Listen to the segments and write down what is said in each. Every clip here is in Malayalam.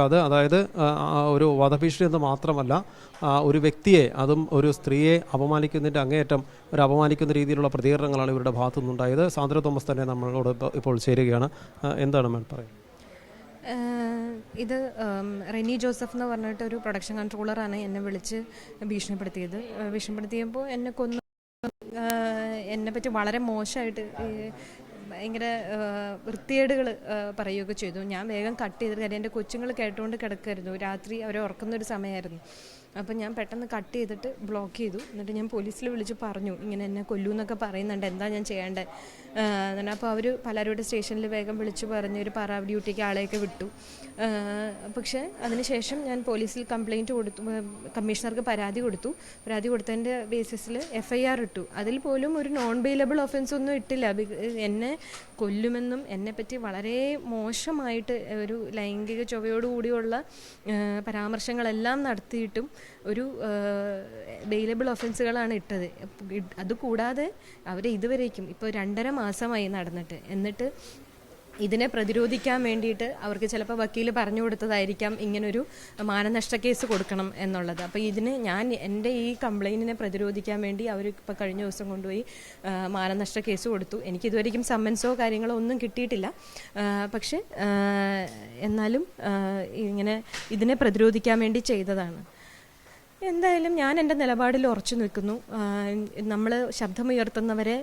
അത് അതായത് ഒരു വധഭീഷണി എന്ന് മാത്രമല്ല ഒരു വ്യക്തിയെ അതും ഒരു സ്ത്രീയെ അപമാനിക്കുന്നതിന്റെ അങ്ങേയറ്റം ഒരു അപമാനിക്കുന്ന രീതിയിലുള്ള പ്രതികരണങ്ങളാണ് ഇവരുടെ ഭാഗത്തു നിന്നുണ്ടായത് സാന്ദ്ര തോമസ് തന്നെ നമ്മളോട് ഇപ്പോൾ- ചേരുകയാണ്. എന്താണ് മാം പറയുന്നത്? ഇത് റെനി ജോസഫ് എന്ന് പറഞ്ഞിട്ട് ഒരു പ്രൊഡക്ഷൻ കൺട്രോളറാണ് എന്നെ വിളിച്ച് ഭീഷണിപ്പെടുത്തിയത്. ഭീഷണിപ്പെടുത്തിയപ്പോൾ എന്നെ കൊന്നു. എന്നെപ്പറ്റി എന്നെ പറ്റി വളരെ മോശമായിട്ട് ഭയങ്കര വൃത്തികേടുകൾ പറയുകയൊക്കെ ചെയ്തു. ഞാൻ വേഗം കട്ട് ചെയ്തിട്ട് കാര്യം എന്റെ കൊച്ചുങ്ങൾ കേട്ടുകൊണ്ട് കിടക്കായിരുന്നു രാത്രി അവരെ ഉറക്കുന്നൊരു സമയമായിരുന്നു അപ്പം ഞാൻ പെട്ടെന്ന് കട്ട് ചെയ്തിട്ട് ബ്ലോക്ക് ചെയ്തു. എന്നിട്ട് ഞാൻ പോലീസിൽ വിളിച്ച് പറഞ്ഞു ഇങ്ങനെ എന്നെ കൊല്ലൂ എന്നൊക്കെ പറയുന്നുണ്ട്. എന്താ ഞാൻ ചെയ്യേണ്ടത് എന്നിട്ട് അപ്പോൾ അവർ പലരുടെ സ്റ്റേഷനിൽ വേഗം വിളിച്ച് പറഞ്ഞ് ഒരു പറാവ് ഡ്യൂട്ടിക്ക് ആളെയൊക്കെ വിട്ടു. പക്ഷേ അതിനുശേഷം ഞാൻ പോലീസിൽ കംപ്ലയിന്റ് കൊടുത്തു കമ്മീഷണർക്ക് പരാതി കൊടുത്തു. പരാതി കൊടുത്തതിന്റെ ബേസിസിൽ എഫ് ഐ ആർ ഇട്ടു. അതിൽ പോലും ഒരു നോൺ ബെയിലബിൾ ഒഫൻസ് ഒന്നും ഇട്ടില്ല. എന്നെ കൊല്ലുമെന്നും എന്നെപ്പറ്റി വളരെ മോശമായിട്ട് ഒരു ലൈംഗിക ചൊവ്വയോടുകൂടിയുള്ള പരാമർശങ്ങളെല്ലാം നടത്തിയിട്ടും ഒരു ബെയിലബിൾ ഒഫൻസുകളാണ് ഇട്ടത്. അതുകൂടാതെ അവർ ഇതുവരേക്കും ഇപ്പോൾ രണ്ടര മാസമായി നടന്നിട്ട്. എന്നിട്ട് ഇതിനെ പ്രതിരോധിക്കാൻ വേണ്ടിയിട്ട് അവർക്ക് ചിലപ്പോൾ വക്കീൽ പറഞ്ഞു കൊടുത്തതായിരിക്കാം ഇങ്ങനൊരു മാനനഷ്ട കേസ് കൊടുക്കണം എന്നുള്ളത്. അപ്പോൾ ഇതിന് ഞാൻ എന്റെ ഈ കംപ്ലൈന്റിനെ പ്രതിരോധിക്കാൻ വേണ്ടി അവർ ഇപ്പോൾ കഴിഞ്ഞ ദിവസം കൊണ്ടുപോയി മാനനഷ്ട കേസ് കൊടുത്തു. എനിക്ക് ഇതുവരെയും സമ്മൻസോ കാര്യങ്ങളോ ഒന്നും കിട്ടിയിട്ടില്ല. പക്ഷേ എന്നാലും ഇങ്ങനെ ഇതിനെ പ്രതിരോധിക്കാൻ വേണ്ടി ചെയ്തതാണ്. എന്തായാലും ഞാൻ എന്റെ നിലപാടിൽ ഉറച്ചു നിൽക്കുന്നു. നമ്മൾ ശബ്ദമുയർത്തുന്നവരെ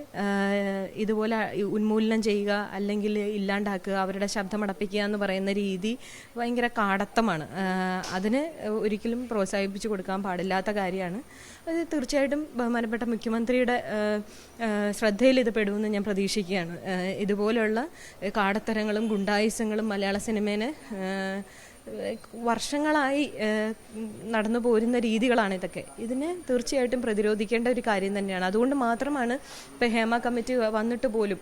ഇതുപോലെ ഉന്മൂലനം ചെയ്യുക അല്ലെങ്കിൽ ഇല്ലാണ്ടാക്കുക അവരുടെ ശബ്ദമടപ്പിക്കുക എന്ന് പറയുന്ന രീതി ഭയങ്കര കാടത്തമാണ്. അതിന് ഒരിക്കലും പ്രോത്സാഹിപ്പിച്ചു കൊടുക്കാൻ പാടില്ലാത്ത കാര്യമാണ്. അത് തീർച്ചയായിട്ടും ബഹുമാനപ്പെട്ട മുഖ്യമന്ത്രിയുടെ ശ്രദ്ധയിൽ ഇത് പെടുമെന്ന് ഞാൻ പ്രതീക്ഷിക്കുകയാണ്. ഇതുപോലെയുള്ള കാടത്തരങ്ങളും ഗുണ്ടായുസങ്ങളും മലയാള സിനിമേനെ വർഷങ്ങളായി നടന്നു പോരുന്ന രീതികളാണ് ഇതൊക്കെ. ഇതിനെ തീർച്ചയായിട്ടും പ്രതിരോധിക്കേണ്ട ഒരു കാര്യം തന്നെയാണ്. അതുകൊണ്ട് മാത്രമാണ് ഇപ്പോൾ ഹേമ കമ്മിറ്റി വന്നിട്ട് പോലും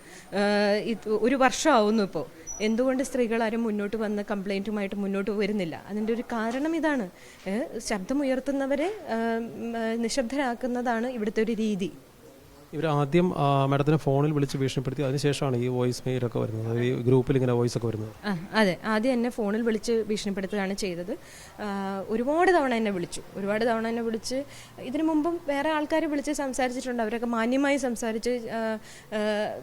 ഒരു വർഷമാവുന്നു ഇപ്പോൾ എന്തുകൊണ്ട് സ്ത്രീകൾ ആരും മുന്നോട്ട് വന്ന് കംപ്ലൈന്റുമായിട്ട് മുന്നോട്ട് വരുന്നില്ല? അതിന്റെ ഒരു കാരണം ഇതാണ്. ശബ്ദമുയർത്തുന്നവരെ നിശബ്ദരാക്കുന്നതാണ് ഇവിടുത്തെ ഒരു രീതി. ഇവർ ആദ്യം മാഡത്തിനെ ഫോണിൽ വിളിച്ച് ഭീഷണിപ്പെടുത്തി. അതിനുശേഷമാണ് ഈ വോയിസ് മെയിലൊക്കെ വരുന്നത്. ഈ ഗ്രൂപ്പിൽ ഇങ്ങനെ വോയിസ് ഒക്കെ വരുന്നത്. അതെ. ആദ്യം എന്നെ ഫോണിൽ വിളിച്ച് ഭീഷണിപ്പെടുത്തുകയാണ് ചെയ്തത്. ഒരുപാട് തവണ എന്നെ വിളിച്ചു. ഒരുപാട് തവണ എന്നെ വിളിച്ച് ഇതിനു മുമ്പും വേറെ ആൾക്കാർ വിളിച്ച് സംസാരിച്ചിട്ടുണ്ട്. അവരൊക്കെ മാന്യമായി സംസാരിച്ച്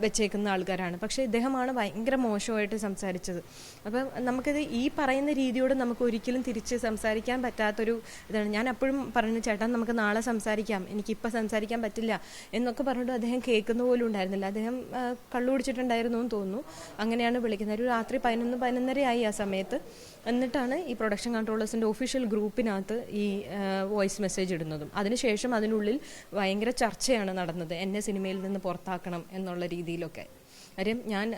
വെച്ചേക്കുന്ന ആൾക്കാരാണ്. പക്ഷേ ഇദ്ദേഹമാണ് ഭയങ്കര മോശമായിട്ട് സംസാരിച്ചത്. അപ്പം നമുക്കിത് ഈ പറയുന്ന രീതിയോട് നമുക്ക് ഒരിക്കലും തിരിച്ച് സംസാരിക്കാൻ പറ്റാത്തൊരു ഇതാണ്. ഞാൻ അപ്പോഴും പറഞ്ഞു ചേട്ടാ നമുക്ക് നാളെ സംസാരിക്കാം. എനിക്കിപ്പോൾ സംസാരിക്കാൻ പറ്റില്ല എന്നൊക്കെ പറഞ്ഞിട്ട് അദ്ദേഹം കേൾക്കുന്ന പോലും ഉണ്ടായിരുന്നില്ല. അദ്ദേഹം കള്ളുപിടിച്ചിട്ടുണ്ടായിരുന്നു എന്ന് തോന്നുന്നു. അങ്ങനെയാണ് വിളിക്കുന്നത്. ഒരു രാത്രി പതിനൊന്ന് പതിനൊന്നരയായി ആ സമയത്ത്. എന്നിട്ടാണ് ഈ പ്രൊഡക്ഷൻ കൺട്രോളേഴ്സിന്റെ ഒഫീഷ്യൽ ഗ്രൂപ്പിനകത്ത് ഈ വോയിസ് മെസ്സേജ് ഇടുന്നതും. അതിനുശേഷം അതിനുള്ളിൽ ഭയങ്കര ചർച്ചയാണ് നടന്നത്. എന്നെ സിനിമയിൽ നിന്ന് പുറത്താക്കണം എന്നുള്ള രീതിയിലൊക്കെ. കാര്യം ഞാൻ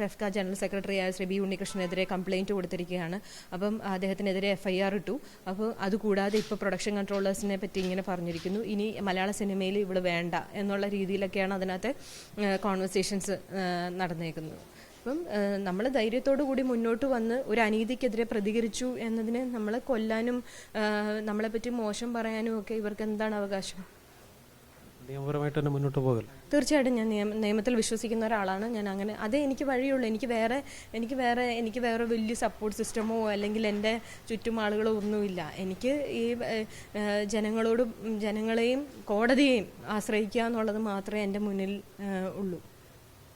ഫെഫ്ക ജനറൽ സെക്രട്ടറി സെക്രട്ടറിയായ ശ്രീ ബി ഉണ്ണികൃഷ്ണനെതിരെ കംപ്ലയിന്റ് കൊടുത്തിരിക്കുകയാണ്. അപ്പം അദ്ദേഹത്തിനെതിരെ എഫ് ഐ ആർ ഇട്ടു. അപ്പോൾ അതുകൂടാതെ ഇപ്പോൾ പ്രൊഡക്ഷൻ കൺട്രോളേഴ്സിനെ പറ്റി ഇങ്ങനെ പറഞ്ഞിരിക്കുന്നു. ഇനി മലയാള സിനിമയിൽ ഇവൾ വേണ്ട എന്നുള്ള രീതിയിലൊക്കെയാണ് അതിനകത്ത് കോൺവെർസേഷൻസ് നടന്നേക്കുന്നത്. അപ്പം നമ്മൾ ധൈര്യത്തോടു കൂടി മുന്നോട്ട് വന്ന് ഒരു അനീതിക്കെതിരെ പ്രതികരിച്ചു എന്നതിന് നമ്മളെ കൊല്ലാനും നമ്മളെപ്പറ്റി മോശം പറയാനും ഒക്കെ ഇവർക്ക് എന്താണ് അവകാശം? നിയമപരമായിട്ട് തന്നെ മുന്നോട്ട് പോകൽ തീർച്ചയായിട്ടും ഞാൻ നിയമ നിയമത്തിൽ വിശ്വസിക്കുന്ന ഒരാളാണ്. ഞാൻ അങ്ങനെ അതേ എനിക്ക് വഴിയുള്ളൂ. എനിക്ക് വേറെ എനിക്ക് വേറെ എനിക്ക് വേറെ വലിയ സപ്പോർട്ട് സിസ്റ്റമോ അല്ലെങ്കിൽ എന്റെ ചുറ്റും ആളുകളോ ഒന്നുമില്ല. എനിക്ക് ഈ ജനങ്ങളോടും ജനങ്ങളെയും കോടതിയെയും ആശ്രയിക്കുക എന്നുള്ളത് മാത്രമേ എന്റെ മുന്നിൽ ഉള്ളൂ.